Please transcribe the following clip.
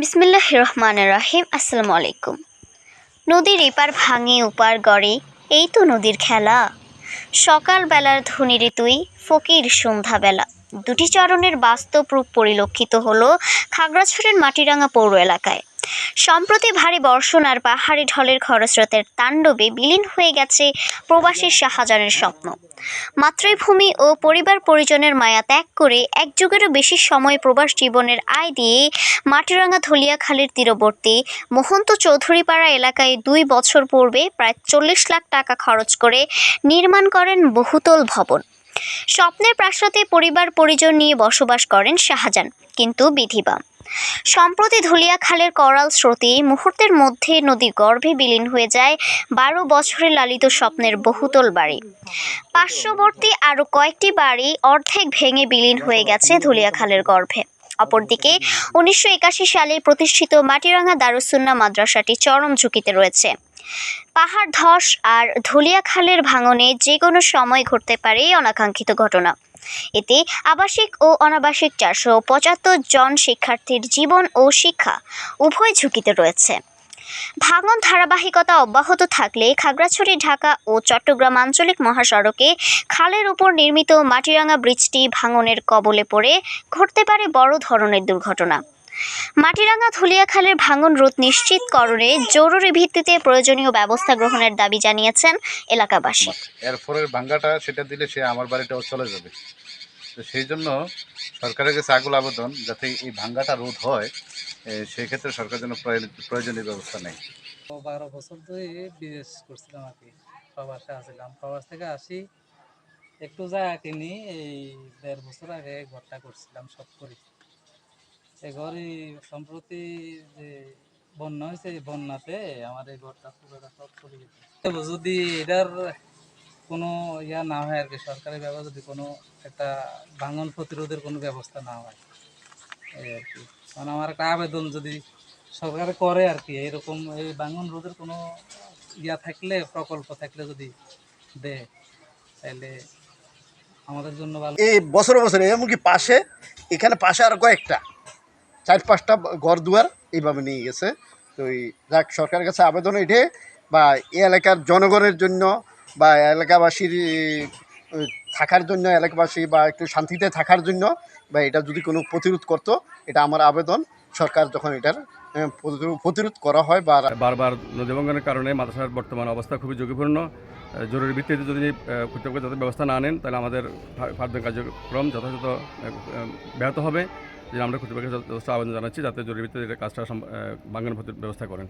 বিসমিল্লাহ রহমান রাহিম আসসালামু আলাইকুম। নদীর এপার ভাঙে, ওপার গড়ে, এই তো নদীর খেলা। সকালবেলার ধনী ঋতুই ফকির সন্ধ্যাবেলা। দুটি চরণের বাস্তব রূপ পরিলক্ষিত হলো খাগড়াছড়ির মাটিরাঙ্গা পৌর এলাকায়। সম্প্রতি ভারী বর্ষণ আর পাহাড়ি ঢলের খরস্রোতের তাণ্ডবে বিলীন হয়ে গেছে প্রবাসী শাহজাহানের স্বপ্ন। মাতৃভূমি ও পরিবার পরিজনের মায়া ত্যাগ করে এক যুগেরও বেশি সময় প্রবাস জীবনের আয় দিয়ে মাটিরাঙ্গা ধলিয়াখালের তীরবর্তী মহন্ত চৌধুরীপাড়া এলাকায় দুই বছর পূর্বে প্রায় চল্লিশ লাখ টাকা খরচ করে নির্মাণ করেন বহুতল ভবন। স্বপ্নের প্রাসাদে পরিবার পরিজন নিয়ে বসবাস করেন শাহজাহান, কিন্তু বিধিবাম। সম্প্রতি ধুলিয়াখালের করাল স্রোতে মুহূর্তের মধ্যে নদী গর্ভে বিলীন হয়ে যায় বারো বছরের লালিত স্বপ্নের বহুতল বাড়ি। পার্শ্ববর্তী আরও কয়েকটি বাড়ি অর্ধেক ভেঙে বিলীন হয়ে গেছে ধুলিয়াখালের গর্ভে। অপরদিকে উনিশশো একাশি সালে প্রতিষ্ঠিত মাটিরাঙ্গা দারুসুন্না মাদ্রাসাটি চরম ঝুঁকিতে রয়েছে। পাহাড় ধস আর ধুলিয়াখালের ভাঙনে যে কোনো সময় ঘটতে পারে অনাকাঙ্ক্ষিত ঘটনা। এতে আবাসিক ও অনাবাসিক চারশো পঁচাত্তর জন শিক্ষার্থীর জীবন ও শিক্ষা উভয় ঝুঁকিতে রয়েছে। ভাঙন ধারাবাহিকতা অব্যাহত থাকলে খাগড়াছড়ি, ঢাকা ও চট্টগ্রাম আঞ্চলিক মহাসড়কে খালের উপর নির্মিত মাটিরাঙ্গা ব্রিজটি ভাঙনের কবলে পড়ে, ঘটতে পারে বড় ধরনের দুর্ঘটনা। মাটিরাঙ্গা ধুলিয়াখালের ভাঙন রোধ নিশ্চিত নিশ্চিতকরণে জরুরি ভিত্তিতে প্রয়োজনীয় ব্যবস্থা গ্রহণের দাবি জানিয়েছেন এলাকাবাসী। এর পরের ভাঙ্গাটা সেটা দিলে সে আমার বাড়িটাও চলে যাবে। তো সেই জন্য সরকারের কাছে আগুল আবেদন যাতে এই ভাঙ্গাটা রোধ হয় সেই ক্ষেত্রে সরকার যেন প্রয়োজনীয় ব্যবস্থা নেয়। বারো বছর ধরে বিদেশ করছিলাম আর কি প্রবাসে আসছিলাম প্রবাস থেকে আসি একটু জায়গা কিনি এই দেড় বছর আগে ঘরটা করছিলাম সব করি। এই ঘরে সম্প্রতি যে বন্যা হয়েছে, এই বন্যাতে আমার এই ঘরটা পুরোটা সব চলে গেছে। যদি এটার কোনো ইয়া না হয় আর কি, সরকারি ব্যবস্থা যদি কোনো একটা ভাঙন প্রতিরোধের কোনো ব্যবস্থা না হয়, এই আর কি। মানে আমার একটা আবেদন যদি সরকার করে আর কি, এরকম এই ভাঙন রোধের কোনো ইয়া থাকলে, প্রকল্প থাকলে যদি দেয়, তাহলে আমাদের জন্য ভালো। এই বছরে বছরে, এমনকি পাশে, এখানে পাশে আর কয়েকটা। চার পাঁচটা ঘর দুয়ার এইভাবে নিয়ে গেছে। তো এই যাক, সরকারের কাছে আবেদন এটে বা এই এলাকার জনগণের জন্য বা এলাকাবাসীর থাকার জন্য, এলাকাবাসী বা একটু শান্তিতে থাকার জন্য বা এটা যদি কোনো প্রতিরোধ করতো, এটা আমার আবেদন। সরকার যখন এটার প্রতিরোধ- করা হয় বা বারবার নদী ভাঙ্গনের কারণে মাদ্রাসার বর্তমান অবস্থা খুবই ঝুঁকিপূর্ণ। জরুরি ভিত্তিতে যদি কর্তৃপক্ষ যাতে ব্যবস্থা না নেন, তাহলে আমাদের ফা- কার্যক্রম যথাযথ ব্যাহত হবে। যে আমরা কর্তৃপক্ষের আবেদন জানাচ্ছি যাতে জরুরি ভিত্তিতে কাজটা বাঙ্গান ভর্তির ব্যবস্থা করেন।